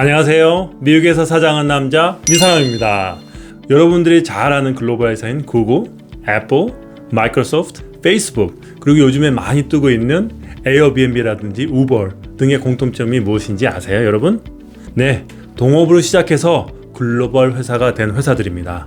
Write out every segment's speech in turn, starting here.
안녕하세요. 미국에서 사장한 남자 미사람입니다. 여러분들이 잘 아는 글로벌 회사인 구글, 애플, 마이크로소프트, 페이스북 그리고 요즘에 많이 뜨고 있는 에어비앤비라든지 우버 등의 공통점이 무엇인지 아세요, 여러분? 네, 동업으로 시작해서 글로벌 회사가 된 회사들입니다.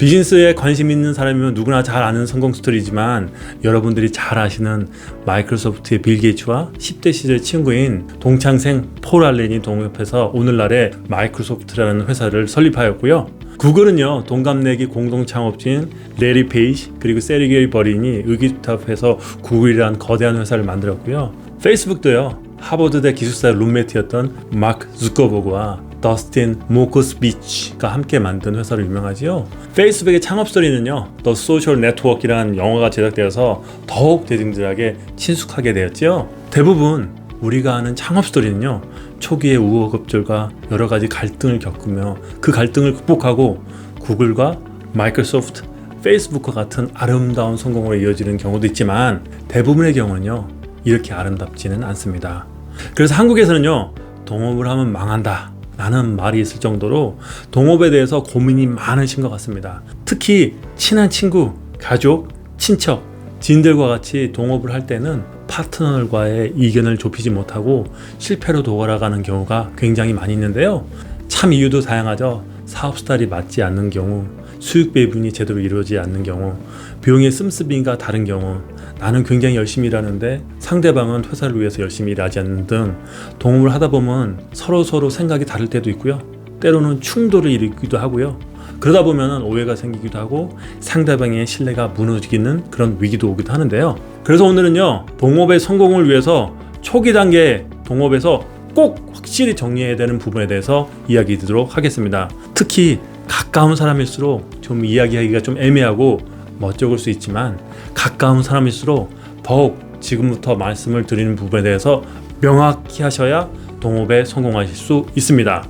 비즈니스에 관심 있는 사람이면 누구나 잘 아는 성공 스토리지만 여러분들이 잘 아시는 마이크로소프트의 빌 게이츠와 10대 시절 친구인 동창생 폴 알렌이 동업해서 오늘날의 마이크로소프트라는 회사를 설립하였고요. 구글은요 동갑내기 공동 창업주인 레리 페이지 그리고 세리게이 버린이 의기투합해서 구글이라는 거대한 회사를 만들었고요. 페이스북도요 하버드대 기숙사 룸메이트였던 마크 zu커버그와 더스틴 모코스비치가 함께 만든 회사로 유명하지요. 페이스북의 창업 스토리는요, The Social Network이라는 영화가 제작되어서 더욱 대중들에게 친숙하게 되었지요. 대부분 우리가 아는 창업 스토리는요, 초기의 우여곡절과 여러 가지 갈등을 겪으며 그 갈등을 극복하고 구글과 마이크로소프트, 페이스북과 같은 아름다운 성공으로 이어지는 경우도 있지만 대부분의 경우는요, 이렇게 아름답지는 않습니다. 그래서 한국에서는요, 동업을 하면 망한다. 라는 말이 있을 정도로 동업에 대해서 고민이 많으신 것 같습니다. 특히 친한 친구, 가족, 친척, 지인들과 같이 동업을 할 때는 파트너들과의 이견을 좁히지 못하고 실패로 돌아가는 경우가 굉장히 많이 있는데요. 참 이유도 다양하죠. 사업 스타일이 맞지 않는 경우, 수익 배분이 제대로 이루어지지 않는 경우, 비용의 씀씀이가 다른 경우, 나는 굉장히 열심히 일하는데 상대방은 회사를 위해서 열심히 일하지 않는 등 동업을 하다 보면 서로 서로 생각이 다를 때도 있고요. 때로는 충돌을 일으키기도 하고요. 그러다 보면 오해가 생기기도 하고 상대방의 신뢰가 무너지는 그런 위기도 오기도 하는데요. 그래서 오늘은요, 동업의 성공을 위해서 초기 단계 동업에서 꼭 확실히 정리해야 되는 부분에 대해서 이야기 드리도록 하겠습니다. 특히 가까운 사람일수록 좀 이야기하기가 좀 애매하고 멋쩍을 수 있지만 가까운 사람일수록 더욱 지금부터 말씀을 드리는 부분에 대해서 명확히 하셔야 동업에 성공하실 수 있습니다.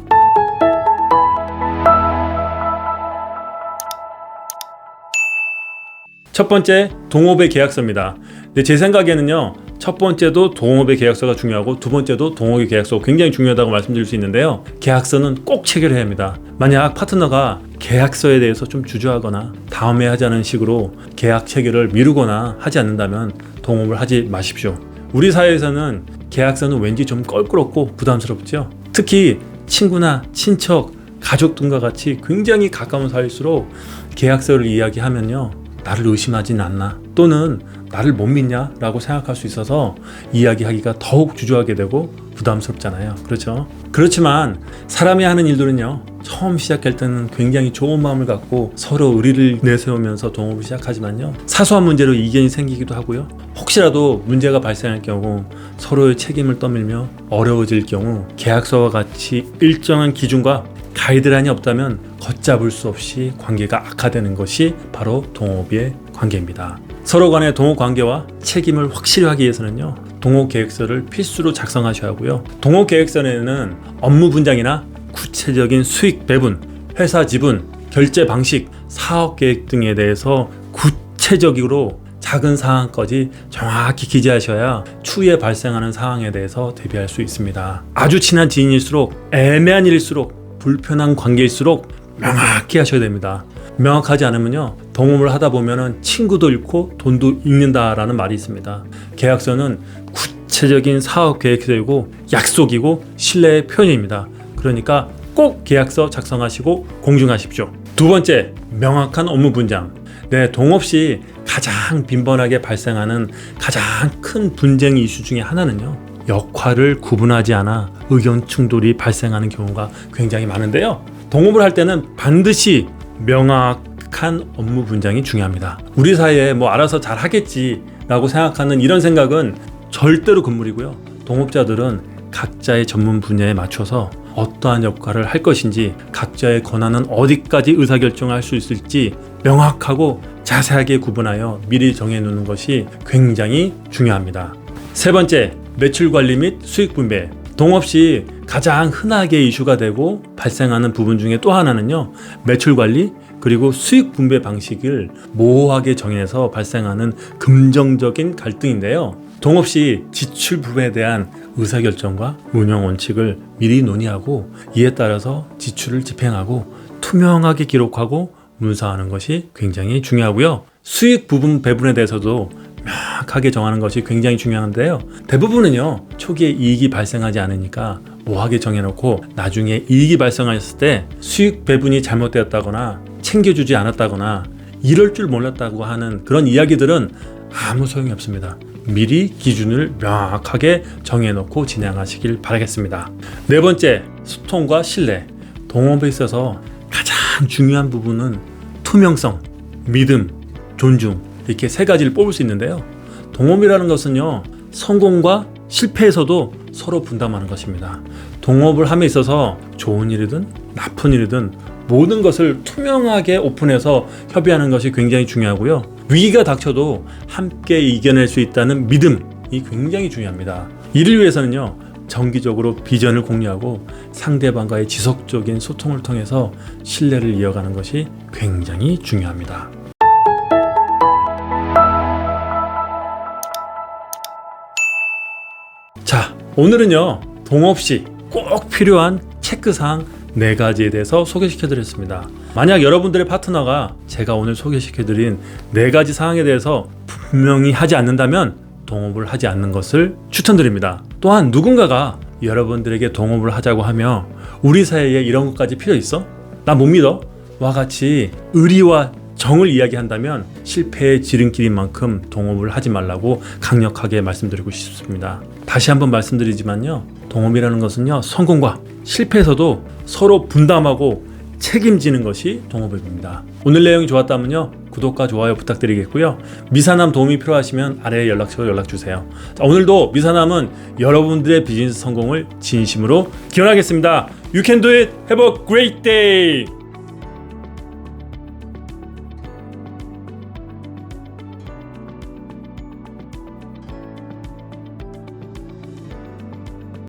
첫 번째 동업의 계약서입니다. 근데 제 생각에는요. 첫 번째도 동업의 계약서가 중요하고 두 번째도 동업의 계약서가 굉장히 중요하다고 말씀드릴 수 있는데요. 계약서는 꼭 체결해야 합니다. 만약 파트너가 계약서에 대해서 좀 주저하거나 다음에 하자는 식으로 계약 체결을 미루거나 하지 않는다면 동업을 하지 마십시오. 우리 사회에서는 계약서는 왠지 좀 껄끄럽고 부담스럽죠. 특히 친구나 친척, 가족 등과 같이 굉장히 가까운 사이일수록 계약서를 이야기하면요. 나를 의심하진 않나? 또는 나를 못 믿냐 라고 생각할 수 있어서 이야기하기가 더욱 주저하게 되고 부담스럽잖아요. 그렇죠? 그렇지만 사람이 하는 일들은요 처음 시작할 때는 굉장히 좋은 마음을 갖고 서로 의리를 내세우면서 동업을 시작하지만요 사소한 문제로 이견이 생기기도 하고요. 혹시라도 문제가 발생할 경우 서로의 책임을 떠밀며 어려워질 경우 계약서와 같이 일정한 기준과 가이드라인이 없다면 걷잡을 수 없이 관계가 악화되는 것이 바로 동업의 관계입니다. 서로 간의 동업 관계와 책임을 확실히 하기 위해서는요. 동업 계획서를 필수로 작성하셔야 하고요. 동업 계획서에는 업무 분장이나 구체적인 수익 배분, 회사 지분, 결제 방식, 사업 계획 등에 대해서 구체적으로 작은 사항까지 정확히 기재하셔야 추후에 발생하는 상황에 대해서 대비할 수 있습니다. 아주 친한 지인일수록 애매한 일일수록 불편한 관계일수록 명확히 하셔야 됩니다. 명확하지 않으면요 동업을 하다 보면은 친구도 잃고 돈도 잃는다라는 말이 있습니다. 계약서는 구체적인 사업 계획서이고 약속이고 신뢰의 표현입니다. 그러니까 꼭 계약서 작성하시고 공증하십시오. 두 번째 명확한 업무 분장. 네 동업 시 가장 빈번하게 발생하는 가장 큰 분쟁 이슈 중에 하나는요 역할을 구분하지 않아 의견 충돌이 발생하는 경우가 굉장히 많은데요. 동업을 할 때는 반드시 명확한 업무 분장이 중요합니다. 우리 사이에 뭐 알아서 잘 하겠지라고 생각하는 이런 생각은 절대로 금물이고요. 동업자들은 각자의 전문 분야에 맞춰서 어떠한 역할을 할 것인지 각자의 권한은 어디까지 의사결정을 할수 있을지 명확하고 자세하게 구분하여 미리 정해놓는 것이 굉장히 중요합니다. 세 번째, 매출 관리 및 수익 분배. 동업 시 가장 흔하게 이슈가 되고 발생하는 부분 중에 또 하나는요. 매출 관리 그리고 수익 분배 방식을 모호하게 정해서 발생하는 금정적인 갈등인데요. 동업 시 지출 부분에 대한 의사결정과 운영 원칙을 미리 논의하고 이에 따라서 지출을 집행하고 투명하게 기록하고 문서하는 것이 굉장히 중요하고요. 수익 부분 배분에 대해서도 명확하게 정하는 것이 굉장히 중요한데요. 대부분은요, 초기에 이익이 발생하지 않으니까 모하게 정해놓고 나중에 이익이 발생하였을 때 수익 배분이 잘못되었다거나 챙겨주지 않았다거나 이럴 줄 몰랐다고 하는 그런 이야기들은 아무 소용이 없습니다. 미리 기준을 명확하게 정해놓고 진행하시길 바라겠습니다. 네 번째, 소통과 신뢰. 동업에 있어서 가장 중요한 부분은 투명성, 믿음, 존중 이렇게 세 가지를 뽑을 수 있는데요. 동업이라는 것은요 성공과 실패에서도 서로 분담하는 것입니다. 동업을 함에 있어서 좋은 일이든 나쁜 일이든 모든 것을 투명하게 오픈해서 협의하는 것이 굉장히 중요하고요. 위기가 닥쳐도 함께 이겨낼 수 있다는 믿음이 굉장히 중요합니다. 이를 위해서는요. 정기적으로 비전을 공유하고 상대방과의 지속적인 소통을 통해서 신뢰를 이어가는 것이 굉장히 중요합니다. 오늘은요, 동업 시 꼭 필요한 체크사항 네 가지에 대해서 소개시켜 드렸습니다. 만약 여러분들의 파트너가 제가 오늘 소개시켜 드린 네 가지 사항에 대해서 분명히 하지 않는다면 동업을 하지 않는 것을 추천드립니다. 또한 누군가가 여러분들에게 동업을 하자고 하며 우리 사이에 이런 것까지 필요 있어? 나 못 믿어? 와 같이 의리와 정을 이야기한다면 실패의 지름길인 만큼 동업을 하지 말라고 강력하게 말씀드리고 싶습니다. 다시 한번 말씀드리지만요. 동업이라는 것은요. 성공과 실패에서도 서로 분담하고 책임지는 것이 동업입니다. 오늘 내용이 좋았다면요. 구독과 좋아요 부탁드리겠고요. 미사남 도움이 필요하시면 아래 연락처로 연락 주세요. 자, 오늘도 미사남은 여러분들의 비즈니스 성공을 진심으로 기원하겠습니다. You can do it. Have a great day.